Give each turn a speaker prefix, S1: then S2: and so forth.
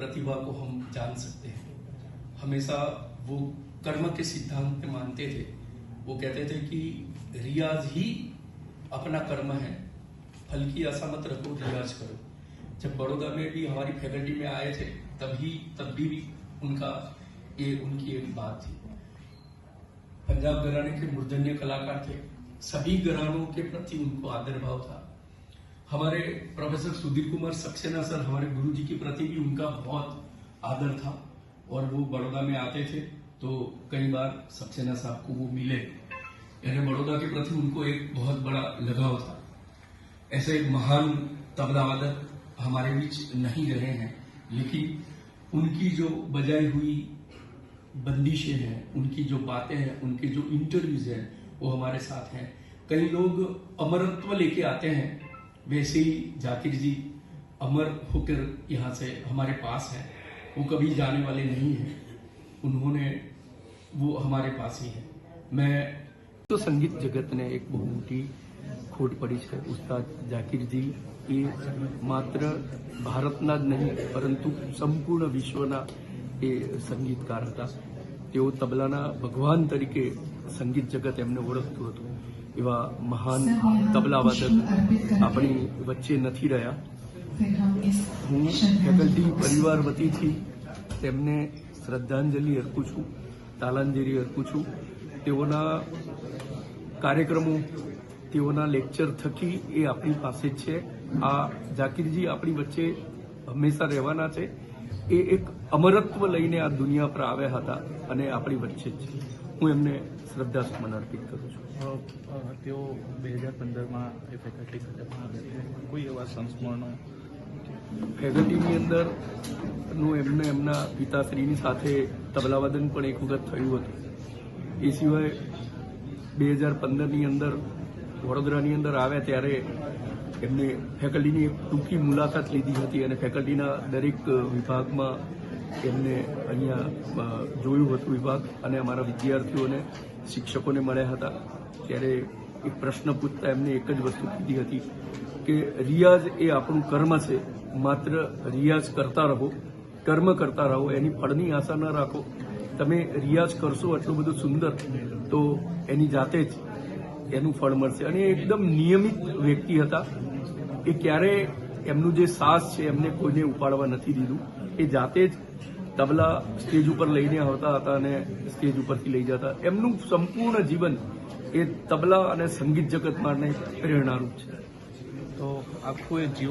S1: प्रतिभा को हम जान सकते हैं। हमेशा वो कर्म के सिद्धांत में मानते थे। वो कहते थे कि रियाज ही अपना कर्म है। फल की आशा मत रखो, रियाज करो। जब बड़ौदा में भी हमारी फैकल्टी में आए थे, तभी, तब भी उनका ये, उनकी एक बात थी। पंजाब घराने के मूर्धन्य कलाकार थे। सभी घरानों के प्रति उनको आदर भाव था। हमारे प्रोफेसर सुधीर कुमार सक्सेना सर हमारे गुरु जी के प्रति भी उनका बहुत आदर था और वो बड़ौदा में आते थे तो कई बार सक्सेना साहब को वो मिले। यानी बड़ौदा के प्रति उनको एक बहुत बड़ा लगाव था। ऐसे एक महान तबला वादक हमारे बीच नहीं रहे हैं, लेकिन उनकी जो बजाई हुई बंदिशें हैं, उनकी जो बातें हैं, उनके जो इंटरव्यूज़ हैं, वो हमारे साथ हैं। कई लोग अमरत्व लेके आते हैं वैसे ही जाकिर जी अमर होकर यहाँ से हमारे पास हैं वो कभी जाने वाले नहीं हैं उन्होंने वो हमारे पास ही है मैं તો સંગીત જગતને એક બહુ મોટી ખોટ પડી છે ઉસ્તાદ જાકીરજી એ માત્ર ભારતના જ નહીં પરંતુ સંપૂર્ણ વિશ્વના એ સંગીતકાર હતા તેઓ તબલાના ભગવાન તરીકે સંગીત જગત એમને ઓળખતું હતું એવા મહાન તબલા તબલાવાદક આપણી વચ્ચે નથી રહ્યા હું ફેકલ્ટી પરિવાર વતીથી તેમને શ્રદ્ધાંજલિ અર્પું છું તાલાંજલિ અર્પું છું તેઓના કાર્યક્રમો તેઓના લેક્ચર થકી એ આપણી પાસે જ છે આ જાકીરજી આપણી વચ્ચે હંમેશા રહેવાના છે એ એક અમરત્વ લઈને આ દુનિયા પર આવ્યા હતા અને આપણી વચ્ચે છે હું એમને શ્રદ્ધા સુમન અર્પિત કરું છું.
S2: તેઓ બે હજાર પંદરમાં એ ફેકલ્ટી ખાતે કોઈ એવા સંસ્મરણો
S1: ફેકલ્ટીની અંદરનું એમને એમના પિતાશ્રીની સાથે તબલાવાદન પણ એક વખત થયું હતું. એ સિવાય બે હજાર પંદરની અંદર વડોદરાની અંદર આવ્યા ત્યારે એમને ફેકલ્ટીની એક ટૂંકી મુલાકાત લીધી હતી અને ફેકલ્ટીના દરેક વિભાગમાં એમને અહીંયા જોયું હતું વિભાગ અને અમારા વિદ્યાર્થીઓને, શિક્ષકોને મળ્યા હતા. ત્યારે એક પ્રશ્ન પૂછતા એમને એક જ વસ્તુ કીધી હતી કે રિયાઝ એ આપણું કર્મ છે, માત્ર રિયાઝ કરતા રહો, કર્મ કરતા રહો, એની ફળની આશા ન રાખો. તમે રિયાઝ કરશો એટલું બધું સુંદર, તો એની જાતે જ એનું ફળ મળશે. અને એકદમ નિયમિત વ્યક્તિ હતા. એ ક્યારે એમનું જે સાસ છે એમને કોઈને ઉપાડવા નથી દીધું. એ જાતે જ તબલા સ્ટેજ ઉપર લઈને આવતા હતા અને સ્ટેજ ઉપરથી લઈ જતા. એમનું સંપૂર્ણ જીવન એ તબલા અને સંગીત જગત માટે પ્રેરણારૂપ છે.
S2: તો આખું એ જીવન